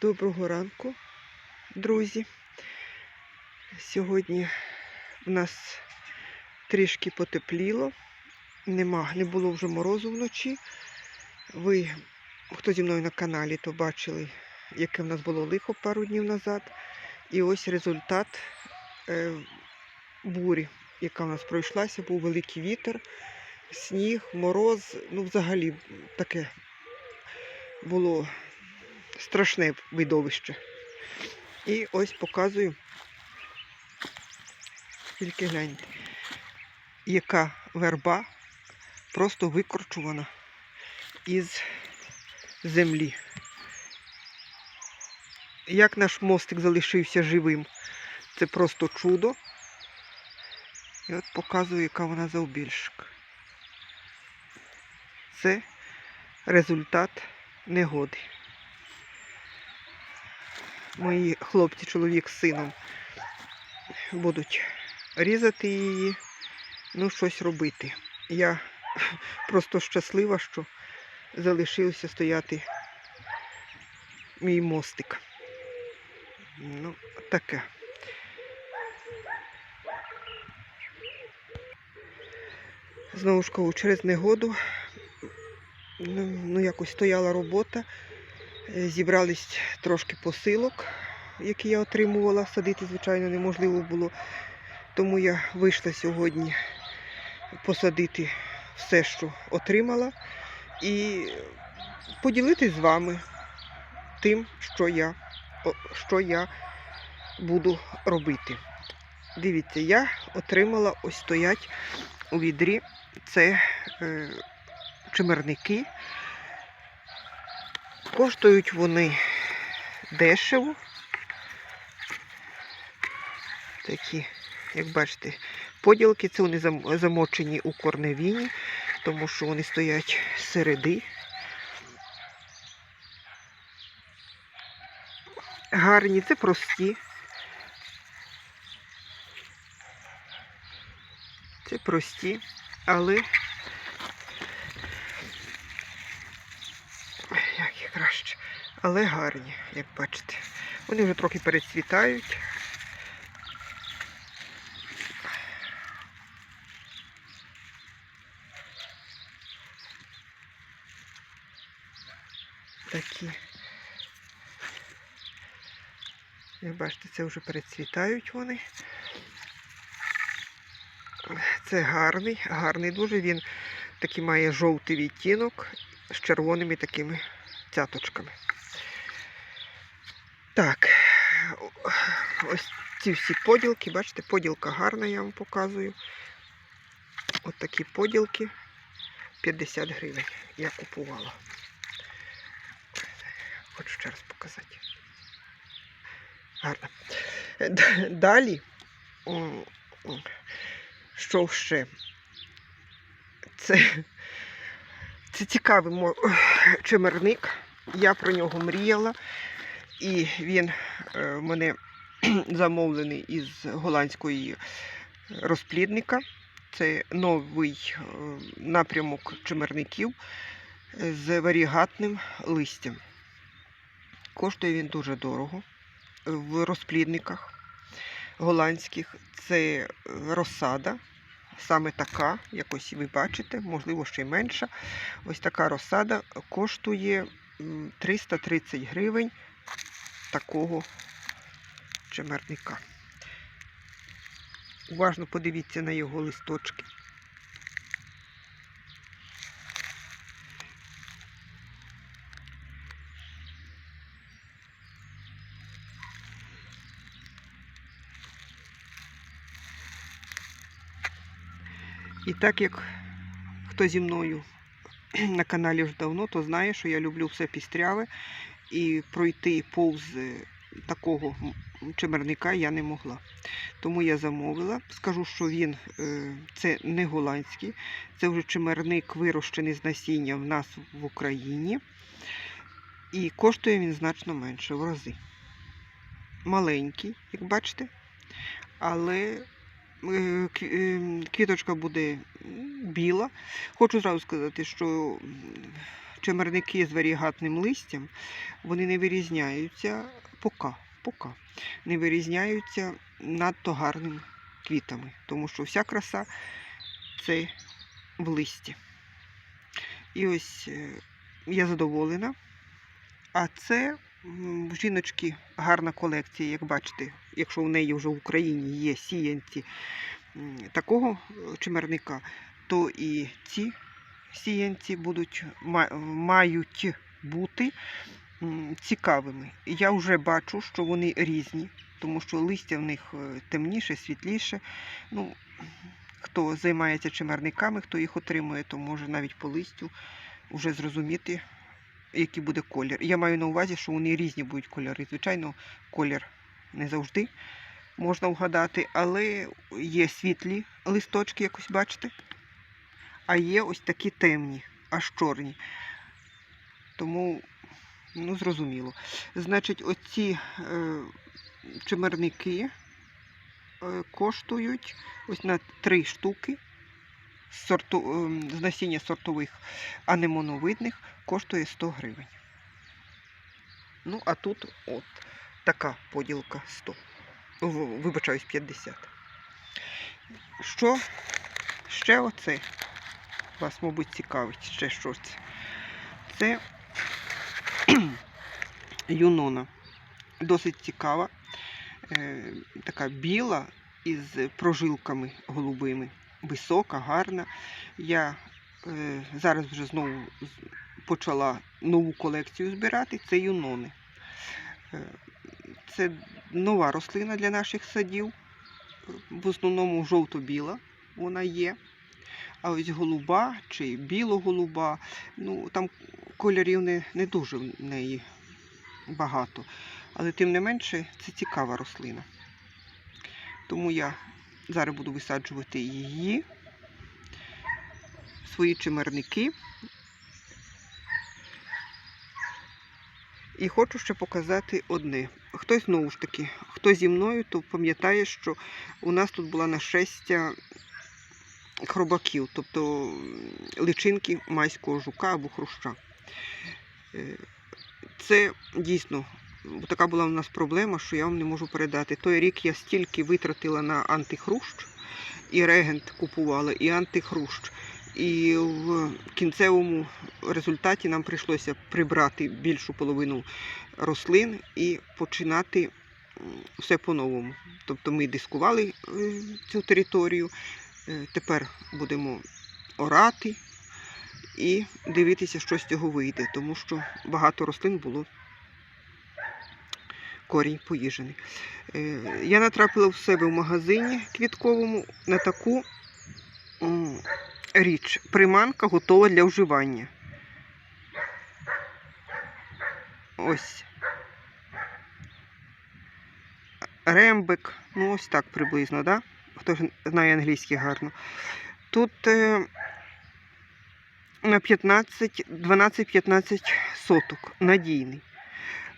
Доброго ранку, друзі. Сьогодні в нас трішки потепліло. Нема, не було вже морозу вночі. Ви, хто зі мною на каналі, то бачили, яке в нас було лихо пару днів назад. І ось результат е, бурі, яка в нас пройшлася, був великий вітер, сніг, мороз. Ну, взагалі таке було страшне видовище. І ось показую, тільки гляньте, яка верба просто викорчувана із землі. Як наш мостик залишився живим, це просто чудо. І от показую, яка вона завбільшок. Це результат негоди мої хлопці, чоловік з сином будуть різати її, ну, щось робити. Я просто щаслива, що залишився стояти мій мостик. Ну, таке. Знову ж кажу, через негоду ну, ну, якось стояла робота. Е, Зібрались трошки посилок, які я отримувала. Садити, звичайно, неможливо було. Тому я вийшла сьогодні посадити все, що отримала, і поділитись з вами тим, що я, що я буду робити. Дивіться, я отримала ось стоять у відрі. Це е, чимерники. Коштують вони дешево. Такі, як бачите, поділки це вони замочені у корневіні, тому що вони стоять середи. Гарні, це прості. Це прості, але як їх краще. Але гарні, як бачите. Вони вже трохи перецвітають. Такі. Як бачите, це вже перецвітають вони. Це гарний, гарний дуже. Він такий має жовтий відтінок з червоними такими цяточками. Так, ось ці всі поділки, бачите, поділка гарна, я вам показую. От такі поділки 50 гривень я купувала. Хочу ще раз показати. Гарно. Далі, що ще? Це, це цікавий чимерник. Я про нього мріяла. І він е, в мене замовлений із голландської розплідника. Це новий е, напрямок чимерників з варігатним листям. Коштує він дуже дорого в розплідниках голландських. Це розсада, саме така, якось ви бачите, можливо, ще й менша. Ось така розсада коштує 330 гривень такого чимерника. Уважно подивіться на його листочки. І так як хто зі мною на каналі вже давно, то знає, що я люблю все пістряве, і пройти повз е, такого чимерника я не могла. Тому я замовила. Скажу, що він е, це не голландський, це вже чимерник вирощений з насіння в нас в Україні. І коштує він значно менше в рази. Маленький, як бачите, але е, кві- квіточка буде біла. Хочу зразу сказати, що чимерники з варігатним листям, вони не вирізняються поки, поки, не вирізняються надто гарними квітами, тому що вся краса це в листі. І ось е, я задоволена. А це в жіночки гарна колекція, як бачите, якщо в неї вже в Україні є сіянці такого е, чимерника, то і ці сіянці будуть, мають бути цікавими. Я вже бачу, що вони різні, тому що листя в них е, темніше, світліше. Ну, хто займається чимерниками, хто їх отримує, то може навіть по листю вже зрозуміти, який буде колір. Я маю на увазі, що вони різні будуть кольори. Звичайно, колір не завжди можна вгадати, але є світлі листочки, якось бачите, а є ось такі темні, аж чорні. Тому, ну, зрозуміло. Значить, оці е, чимерники е, коштують ось на три штуки з, сорту, ем, з насіння сортових анемоновидних коштує 100 гривень. Ну, а тут от така поділка 100. В- Вибачаюсь, 50. Що ще оце? Вас, мабуть, цікавить ще щось. Це юнона. Досить цікава. Е, така біла із прожилками голубими. Висока, гарна. Я е, зараз вже знову почала нову колекцію збирати. Це юнони. Е, це нова рослина для наших садів. В основному жовто-біла вона є. А ось голуба чи біло-голуба, ну там кольорів не, не дуже в неї багато. Але тим не менше це цікава рослина. Тому я зараз буду висаджувати її, свої чимерники. І хочу ще показати одне. Хтось знову ж таки, хто зі мною, то пам'ятає, що у нас тут була нашестя хробаків, тобто личинки майського жука або хруща. Е, Це дійсно така була у нас проблема, що я вам не можу передати. Той рік я стільки витратила на антихрущ, і регент купувала, і антихрущ. І в кінцевому результаті нам прийшлося прибрати більшу половину рослин і починати все по-новому. Тобто ми дискували е, цю територію, тепер будемо орати і дивитися, що з цього вийде, тому що багато рослин було корінь поїжений. Е, Я натрапила в себе в магазині квітковому на таку річ. Приманка готова для вживання. Ось. Рембик. Ну, ось так приблизно, да? Хто знає англійський гарно. Тут е, на 12-15 соток. Надійний.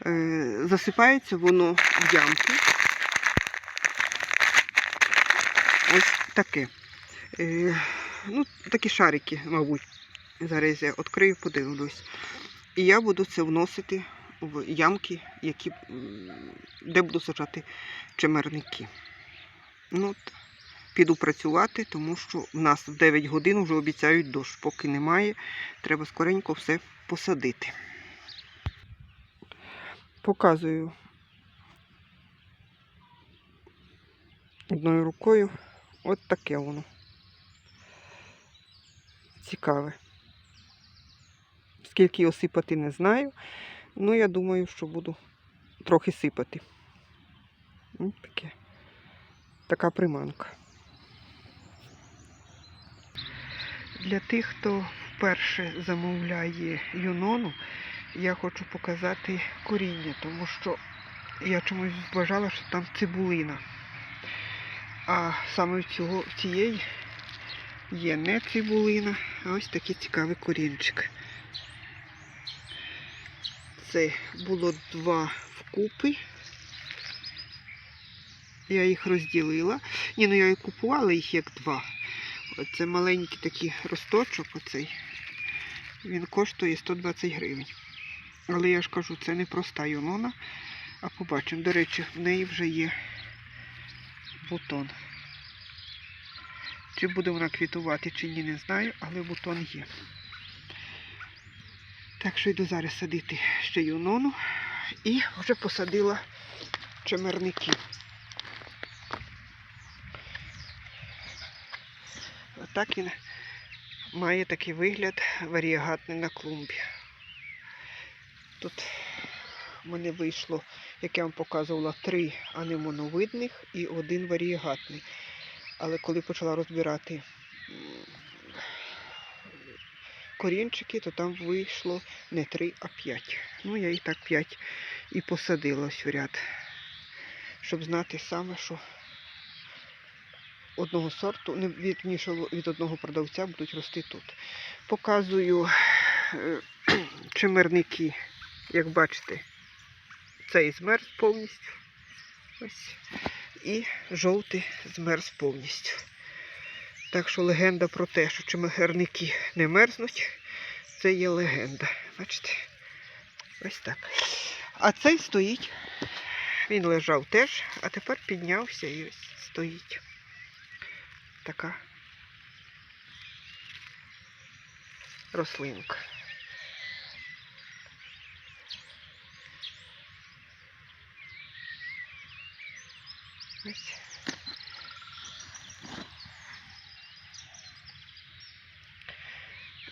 Е, засипається воно в ямки. Ось таке. Е, ну, такі шарики, мабуть. Зараз я відкрию, подивлюсь. І я буду це вносити в ямки, які, де буду саджати чимерники. Ну, от, піду працювати, тому що в нас в 9 годин вже обіцяють дощ. Поки немає, треба скоренько все посадити. Показую одною рукою. От таке воно. Цікаве. Скільки його сипати, не знаю. Ну, я думаю, що буду трохи сипати. Таке. Така приманка. Для тих, хто вперше замовляє юнону, я хочу показати коріння, тому що я чомусь вважала, що там цибулина. А саме в цього, в цієї є не цибулина, а ось такий цікавий корінчик. Це було два вкупи. Я їх розділила. Ні, ну я і купувала їх як два. Оце маленький такий росточок оцей. Він коштує 120 гривень. Але я ж кажу, це не проста юнона. А побачимо. До речі, в неї вже є бутон. Чи буде вона квітувати, чи ні, не знаю, але бутон є. Так що йду зараз садити ще юнону і вже посадила чемерники. Отак він має такий вигляд варієгатний на клумбі. Тут в мене вийшло, як я вам показувала, три анемоновидних і один варієгатний. Але коли почала розбирати корінчики, то там вийшло не три, а п'ять. Ну, я і так п'ять і посадила ось в ряд, щоб знати саме, що одного сорту, не від, від одного продавця будуть рости тут. Показую е, чимерники, як бачите, цей змерз повністю. Ось. І жовтий змерз повністю. Так що легенда про те, що чимерники не мерзнуть, це є легенда. Бачите? Ось так. А цей стоїть. Він лежав теж, а тепер піднявся і ось стоїть. Така рослинка. Ось.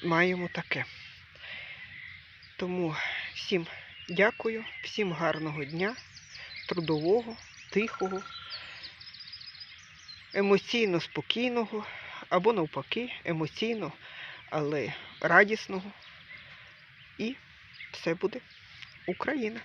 Маємо таке. Тому всім дякую, всім гарного дня, трудового, тихого, емоційно спокійного, або навпаки, емоційно, але радісного. І все буде Україна.